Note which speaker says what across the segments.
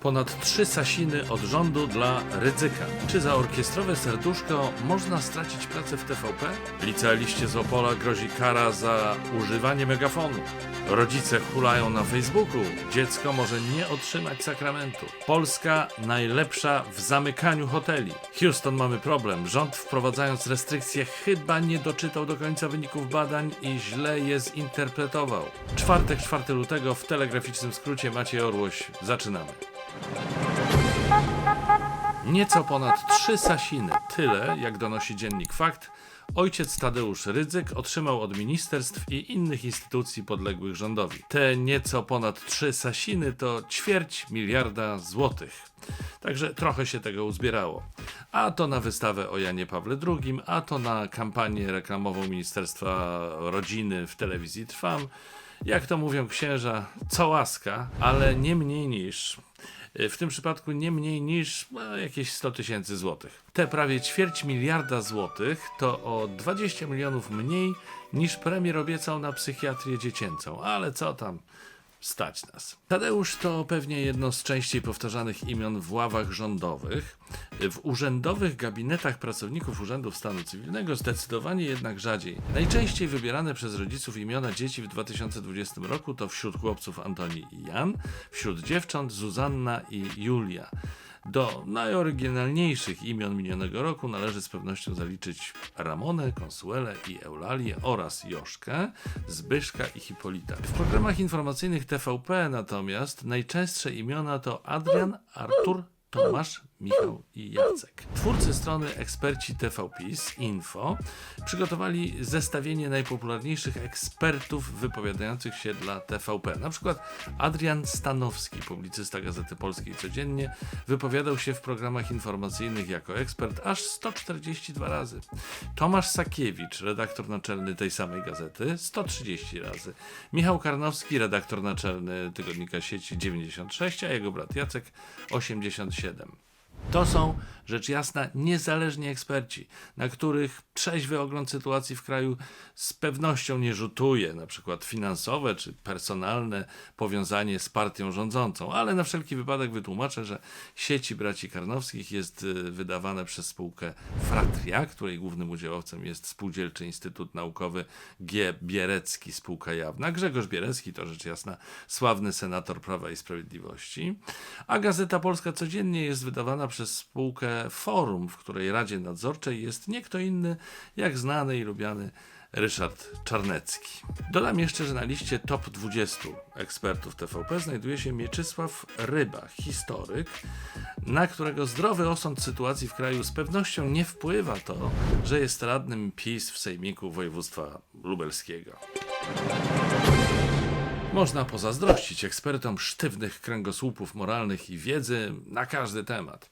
Speaker 1: Ponad trzy sasiny od rządu dla ryzyka. Czy za orkiestrowe serduszko można stracić pracę w TVP? Licealiście z Opola grozi kara za używanie megafonu. Rodzice hulają na Facebooku. Dziecko może nie otrzymać sakramentu. Polska najlepsza w zamykaniu hoteli. Houston mamy problem. Rząd wprowadzając restrykcje chyba nie doczytał do końca wyników badań i źle je zinterpretował. Czwartek, 4 lutego w telegraficznym skrócie Maciej Orłoś. Zaczynamy. Nieco ponad trzy sasiny, tyle jak donosi dziennik Fakt, ojciec Tadeusz Rydzyk otrzymał od ministerstw i innych instytucji podległych rządowi. Te nieco ponad trzy sasiny to ćwierć miliarda złotych. Także trochę się tego uzbierało. A to na wystawę o Janie Pawle II, a to na kampanię reklamową Ministerstwa Rodziny w telewizji Trwam. Jak to mówią księża, co łaska, ale nie mniej niż w tym przypadku nie mniej niż no, jakieś 100 tysięcy złotych. Te prawie ćwierć miliarda złotych to o 20 milionów mniej niż premier obiecał na psychiatrię dziecięcą, ale co tam, stać nas. Tadeusz to pewnie jedno z częściej powtarzanych imion w ławach rządowych. W urzędowych gabinetach pracowników Urzędu Stanu Cywilnego zdecydowanie jednak rzadziej. Najczęściej wybierane przez rodziców imiona dzieci w 2020 roku to wśród chłopców Antoni i Jan, wśród dziewcząt Zuzanna i Julia. Do najoryginalniejszych imion minionego roku należy z pewnością zaliczyć Ramonę, Konsuelę i Eulalię oraz Joszkę, Zbyszka i Hipolita. W programach informacyjnych TVP natomiast najczęstsze imiona to Adrian, Artur, Tomasz, Michał i Jacek. Twórcy strony eksperci TVPiS Info przygotowali zestawienie najpopularniejszych ekspertów wypowiadających się dla TVP. Na przykład Adrian Stanowski, publicysta Gazety Polskiej Codziennie, wypowiadał się w programach informacyjnych jako ekspert aż 142 razy. Tomasz Sakiewicz, redaktor naczelny tej samej gazety, 130 razy. Michał Karnowski, redaktor naczelny tygodnika sieci 96, a jego brat Jacek 87. To są, rzecz jasna, niezależni eksperci, na których trzeźwy ogląd sytuacji w kraju z pewnością nie rzutuje, na przykład finansowe czy personalne powiązanie z partią rządzącą, ale na wszelki wypadek wytłumaczę, że sieci braci Karnowskich jest y, wydawane przez spółkę Fratria, której głównym udziałowcem jest Spółdzielczy Instytut Naukowy G. Bierecki, spółka jawna. Grzegorz Bierecki to rzecz jasna sławny senator Prawa i Sprawiedliwości, a Gazeta Polska codziennie jest wydawana przez spółkę Forum, w której Radzie Nadzorczej jest nie kto inny jak znany i lubiany Ryszard Czarnecki. Dodam jeszcze, że na liście top 20 ekspertów TVP znajduje się Mieczysław Ryba, historyk, na którego zdrowy osąd sytuacji w kraju z pewnością nie wpływa to, że jest radnym PiS w Sejmiku Województwa Lubelskiego. Można pozazdrościć ekspertom sztywnych kręgosłupów moralnych i wiedzy na każdy temat.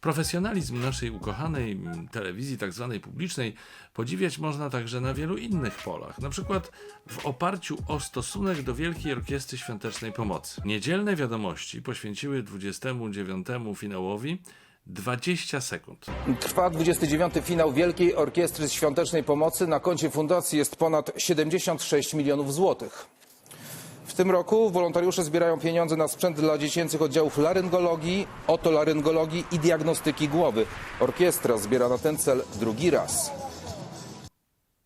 Speaker 1: Profesjonalizm naszej ukochanej telewizji, tak zwanej publicznej, podziwiać można także na wielu innych polach, na przykład w oparciu o stosunek do Wielkiej Orkiestry Świątecznej Pomocy. Niedzielne wiadomości poświęciły 29 finałowi 20 sekund.
Speaker 2: Trwa 29. finał Wielkiej Orkiestry Świątecznej Pomocy. Na koncie fundacji jest ponad 76 milionów złotych. W tym roku wolontariusze zbierają pieniądze na sprzęt dla dziecięcych oddziałów laryngologii, otolaryngologii i diagnostyki głowy. Orkiestra zbiera na ten cel drugi raz.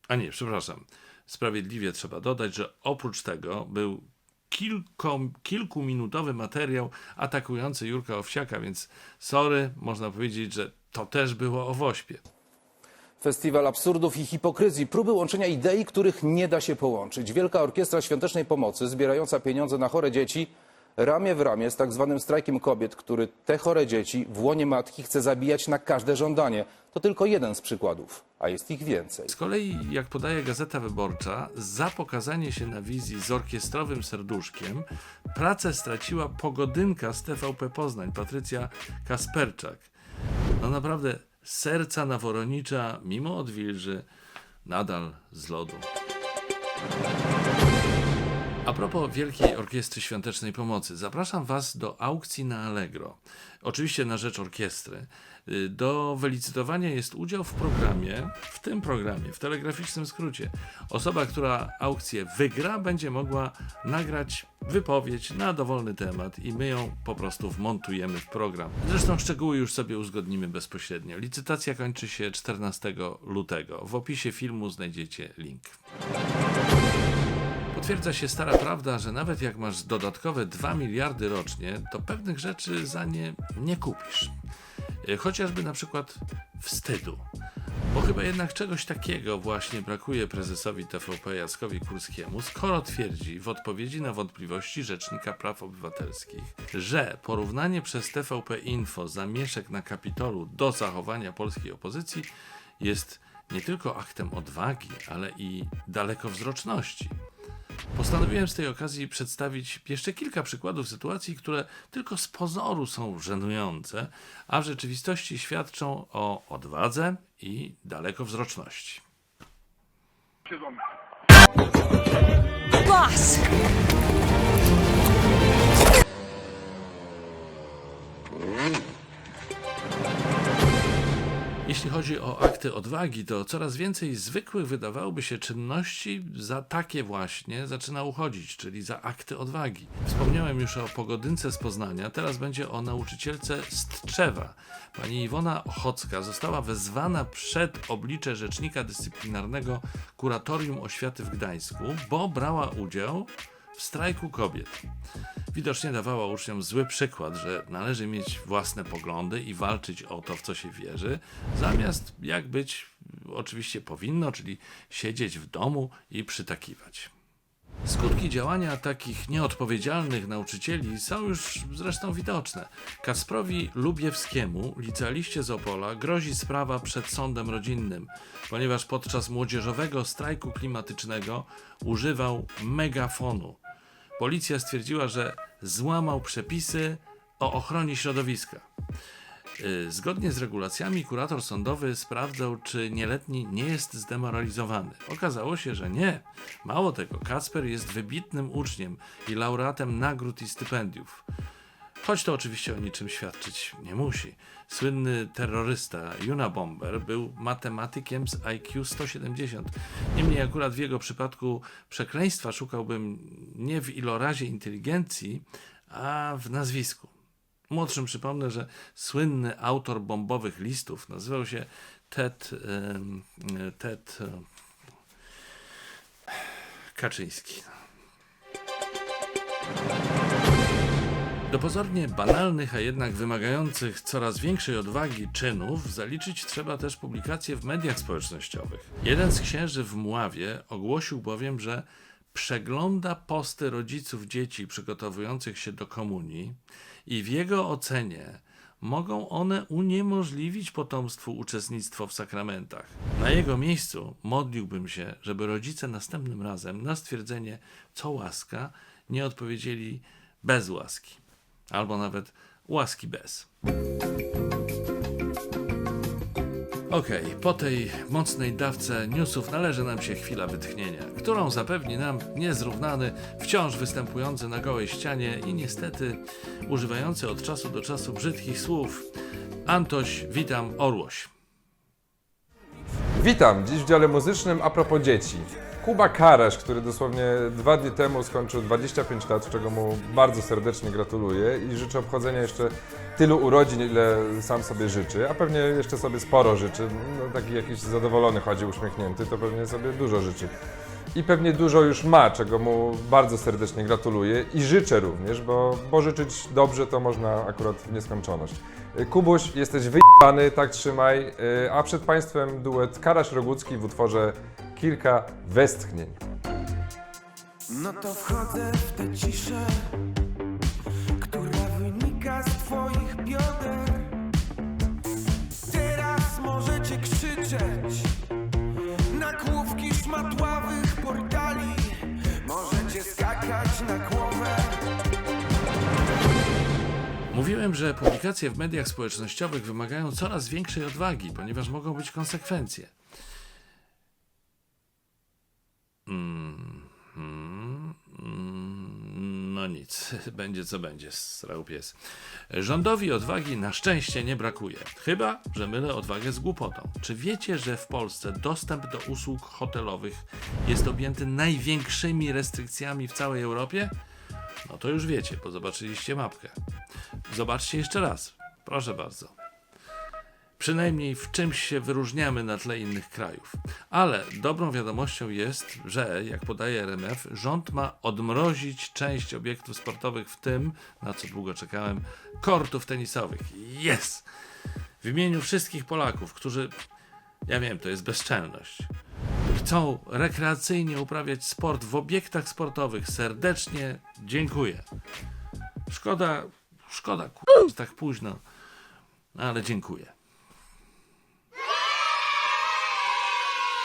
Speaker 1: A nie, przepraszam. Sprawiedliwie trzeba dodać, że oprócz tego był kilko, kilkuminutowy materiał atakujący Jurka Owsiaka, więc sorry, można powiedzieć, że to też było o Wośpie.
Speaker 2: Festiwal absurdów i hipokryzji, próby łączenia idei, których nie da się połączyć. Wielka Orkiestra Świątecznej Pomocy, zbierająca pieniądze na chore dzieci, ramię w ramię z tak zwanym strajkiem kobiet, który te chore dzieci w łonie matki chce zabijać na każde żądanie. To tylko jeden z przykładów, a jest ich więcej.
Speaker 1: Z kolei, jak podaje Gazeta Wyborcza, za pokazanie się na wizji z orkiestrowym serduszkiem pracę straciła pogodynka z TVP Poznań, Patrycja Kasperczak. No naprawdę, serca naworonicza, mimo odwilży, nadal z lodu. A propos Wielkiej Orkiestry Świątecznej Pomocy, zapraszam Was do aukcji na Allegro. Oczywiście na rzecz orkiestry. Y, Do wylicytowania jest udział w programie, w tym programie, w telegraficznym skrócie. Osoba, która aukcję wygra, będzie mogła nagrać wypowiedź na dowolny temat i my ją po prostu wmontujemy w program. Zresztą szczegóły już sobie uzgodnimy bezpośrednio. Licytacja kończy się 14 lutego. W opisie filmu znajdziecie link. Potwierdza się stara prawda, że nawet jak masz dodatkowe 2 miliardy rocznie, to pewnych rzeczy za nie nie kupisz. Y, Chociażby na przykład wstydu. Bo chyba jednak czegoś takiego właśnie brakuje prezesowi TVP Jackowi Kurskiemu, skoro twierdzi w odpowiedzi na wątpliwości Rzecznika Praw Obywatelskich, że porównanie przez TVP Info zamieszek na Kapitolu do zachowania polskiej opozycji jest nie tylko aktem odwagi, ale i dalekowzroczności. Postanowiłem z tej okazji przedstawić jeszcze kilka przykładów sytuacji, które tylko z pozoru są żenujące, a w rzeczywistości świadczą o odwadze i dalekowzroczności.
Speaker 3: Boss!
Speaker 1: Jeśli chodzi o akty odwagi, to coraz więcej zwykłych wydawałoby się czynności za takie właśnie zaczyna uchodzić, czyli za akty odwagi. Wspomniałem już o pogodynce z Poznania, teraz będzie o nauczycielce z Tczewa. Pani Iwona Ochocka została wezwana przed oblicze Rzecznika Dyscyplinarnego Kuratorium Oświaty w Gdańsku, bo brała udział w strajku kobiet. Widocznie dawała uczniom zły przykład, że należy mieć własne poglądy i walczyć o to, w co się wierzy, zamiast jak być oczywiście powinno, czyli siedzieć w domu i przytakiwać. Skutki działania takich nieodpowiedzialnych nauczycieli są już zresztą widoczne. Kasprowi Lubiewskiemu, licealiście z Opola, grozi sprawa przed sądem rodzinnym, ponieważ podczas młodzieżowego strajku klimatycznego używał megafonu. Policja stwierdziła, że złamał przepisy o ochronie środowiska. Y, Zgodnie z regulacjami kurator sądowy sprawdzał, czy nieletni nie jest zdemoralizowany. Okazało się, że nie. Mało tego, Kacper jest wybitnym uczniem i laureatem nagród i stypendiów. Choć to oczywiście o niczym świadczyć nie musi. Słynny terrorysta Juna Bomber był matematykiem z IQ 170. Niemniej akurat w jego przypadku przekleństwa szukałbym nie w ilorazie inteligencji, a w nazwisku. Młodszym przypomnę, że słynny autor bombowych listów nazywał się Ted, Ted Kaczyński. Do pozornie banalnych, a jednak wymagających coraz większej odwagi czynów zaliczyć trzeba też publikacje w mediach społecznościowych. Jeden z księży w Mławie ogłosił bowiem, że przegląda posty rodziców dzieci przygotowujących się do komunii i w jego ocenie mogą one uniemożliwić potomstwu uczestnictwo w sakramentach. Na jego miejscu modliłbym się, żeby rodzice następnym razem na stwierdzenie co łaska nie odpowiedzieli bez łaski, albo nawet łaski bez. Okej, po tej mocnej dawce newsów należy nam się chwila wytchnienia, którą zapewni nam niezrównany, wciąż występujący na gołej ścianie i niestety używający od czasu do czasu brzydkich słów Antoś, witam, Orłoś.
Speaker 4: Witam, dziś w dziale muzycznym a propos dzieci. Kuba Karesz, który dosłownie dwa dni temu skończył 25 lat, czego mu bardzo serdecznie gratuluję i życzę obchodzenia jeszcze tylu urodzin, ile sam sobie życzy, a pewnie jeszcze sobie sporo życzy. No, taki jakiś zadowolony chodzi, uśmiechnięty, to pewnie sobie dużo życzy. I pewnie dużo już ma, czego mu bardzo serdecznie gratuluję i życzę również, bo, bo życzyć dobrze to można akurat w nieskończoność. Kubuś, jesteś wyjebany, tak trzymaj, y, a przed Państwem duet Karaś Rogucki w utworze Kilka westchnień.
Speaker 5: No to wchodzę w tę ciszę, która wynika z twoich bioder. Teraz możecie krzyczeć na główki szmatławych portali. Możecie skakać na głowę.
Speaker 1: Mówiłem, że publikacje w mediach społecznościowych wymagają coraz większej odwagi, ponieważ mogą być konsekwencje. Mm. No nic, będzie co będzie, srał pies. Rządowi odwagi na szczęście nie brakuje. Chyba, że mylę odwagę z głupotą. Czy wiecie, że w Polsce dostęp do usług hotelowych jest objęty największymi restrykcjami w całej Europie? No to już wiecie, bo zobaczyliście mapkę. Zobaczcie jeszcze raz. Proszę bardzo. Przynajmniej w czymś się wyróżniamy na tle innych krajów. Ale dobrą wiadomością jest, że, jak podaje RMF, rząd ma odmrozić część obiektów sportowych, w tym, na co długo czekałem, kortów tenisowych. Yes! W imieniu wszystkich Polaków, którzy, ja wiem, to jest bezczelność, chcą rekreacyjnie uprawiać sport w obiektach sportowych, serdecznie dziękuję. Szkoda, szkoda, k***, tak późno, ale dziękuję.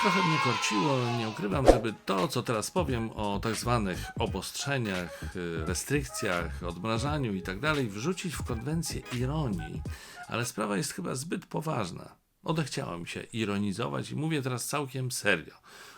Speaker 1: Trochę mnie korciło, nie ukrywam, żeby to, co teraz powiem o tak zwanych obostrzeniach, y, restrykcjach, odmrażaniu i tak wrzucić w konwencję ironii, ale sprawa jest chyba zbyt poważna. Odechciało mi się ironizować i mówię teraz całkiem serio.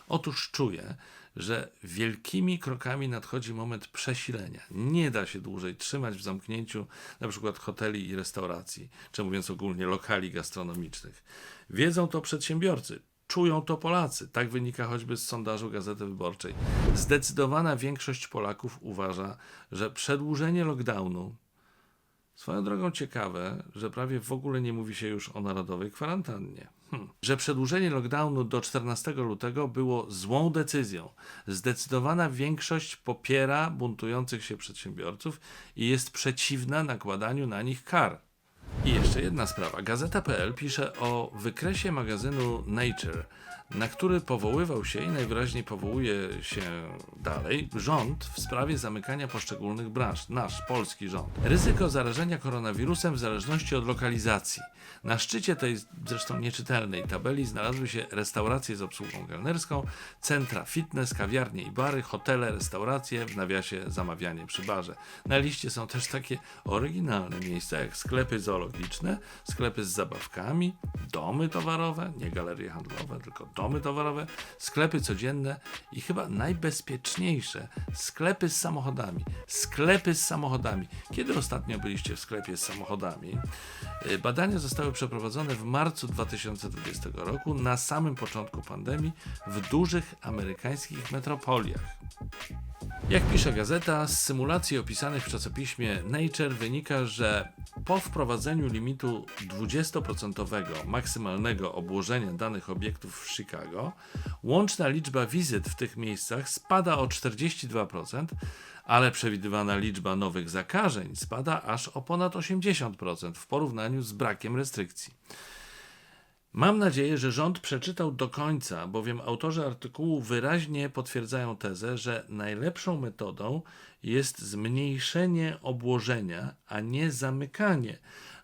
Speaker 1: Otóż czuję, że wielkimi krokami nadchodzi moment przesilenia. Nie da się dłużej trzymać w zamknięciu na przykład hoteli i restauracji, czy mówiąc ogólnie lokali gastronomicznych. Wiedzą to przedsiębiorcy, Czują to Polacy. Tak wynika choćby z sondażu Gazety Wyborczej. Zdecydowana większość Polaków uważa, że przedłużenie lockdownu, swoją drogą ciekawe, że prawie w ogóle nie mówi się już o narodowej kwarantannie. Hm. Że przedłużenie lockdownu do 14 lutego było złą decyzją. Zdecydowana większość popiera buntujących się przedsiębiorców i jest przeciwna nakładaniu na nich kar. I jeszcze jedna sprawa. Gazeta.pl pisze o wykresie magazynu Nature, na który powoływał się i najwyraźniej powołuje się dalej rząd w sprawie zamykania poszczególnych branż. Nasz, polski rząd. Ryzyko zarażenia koronawirusem w zależności od lokalizacji. Na szczycie tej zresztą nieczytelnej tabeli znalazły się restauracje z obsługą kelnerską, centra fitness, kawiarnie i bary, hotele, restauracje, w nawiasie zamawianie przy barze. Na liście są też takie oryginalne miejsca jak sklepy zoologiczne, sklepy z zabawkami, domy towarowe, nie galerie handlowe, tylko domy towarowe, sklepy codzienne i chyba najbezpieczniejsze sklepy z samochodami. Sklepy z samochodami. Kiedy ostatnio byliście w sklepie z samochodami? Y, Badania zostały przeprowadzone w marcu 2020 roku, na samym początku pandemii, w dużych amerykańskich metropoliach. Jak pisze gazeta, z symulacji opisanych w czasopiśmie Nature wynika, że po wprowadzeniu limitu 20% maksymalnego obłożenia danych obiektów w Chicago, łączna liczba wizyt w tych miejscach spada o 42%, ale przewidywana liczba nowych zakażeń spada aż o ponad 80% w porównaniu z brakiem restrykcji. Mam nadzieję, że rząd przeczytał do końca, bowiem autorzy artykułu wyraźnie potwierdzają tezę, że najlepszą metodą jest zmniejszenie obłożenia, a nie zamykanie,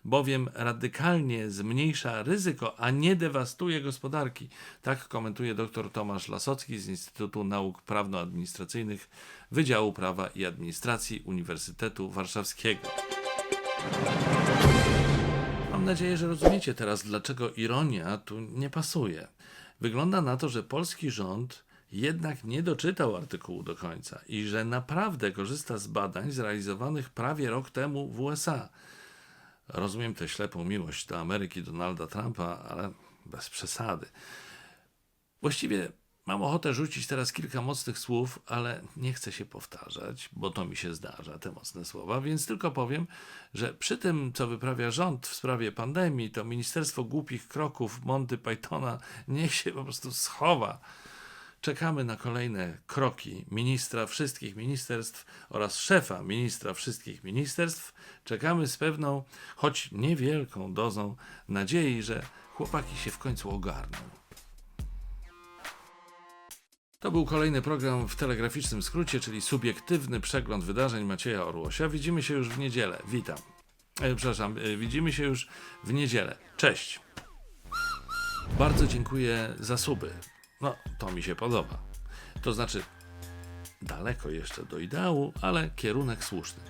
Speaker 1: bowiem radykalnie zmniejsza ryzyko, a nie dewastuje gospodarki. Tak komentuje dr Tomasz Lasocki z Instytutu Nauk Prawno-Administracyjnych Wydziału Prawa i Administracji Uniwersytetu Warszawskiego. Mam nadzieję, że rozumiecie teraz, dlaczego ironia tu nie pasuje. Wygląda na to, że polski rząd jednak nie doczytał artykułu do końca i że naprawdę korzysta z badań zrealizowanych prawie rok temu w USA. Rozumiem tę ślepą miłość do Ameryki Donalda Trumpa, ale bez przesady. Właściwie mam ochotę rzucić teraz kilka mocnych słów, ale nie chcę się powtarzać, bo to mi się zdarza, te mocne słowa, więc tylko powiem, że przy tym, co wyprawia rząd w sprawie pandemii, to Ministerstwo Głupich Kroków Monty Pythona niech się po prostu schowa. Czekamy na kolejne kroki ministra wszystkich ministerstw oraz szefa ministra wszystkich ministerstw. Czekamy z pewną, choć niewielką dozą nadziei, że chłopaki się w końcu ogarną. To był kolejny program w telegraficznym skrócie, czyli subiektywny przegląd wydarzeń Macieja Orłosia. Widzimy się już w niedzielę. Witam. E, przepraszam, e, widzimy się już w niedzielę. Cześć. Bardzo dziękuję za suby. No, to mi się podoba. To znaczy, daleko jeszcze do ideału, ale kierunek słuszny.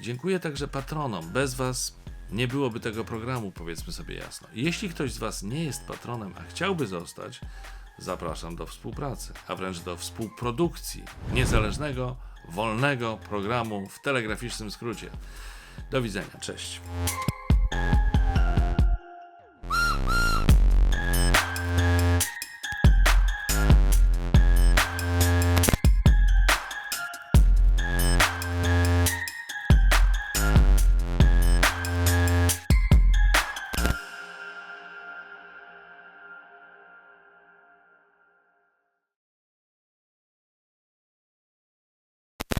Speaker 1: Dziękuję także patronom. Bez Was nie byłoby tego programu, powiedzmy sobie jasno. Jeśli ktoś z Was nie jest patronem, a chciałby zostać, zapraszam do współpracy, a wręcz do współprodukcji niezależnego, wolnego programu w telegraficznym skrócie. Do widzenia, cześć.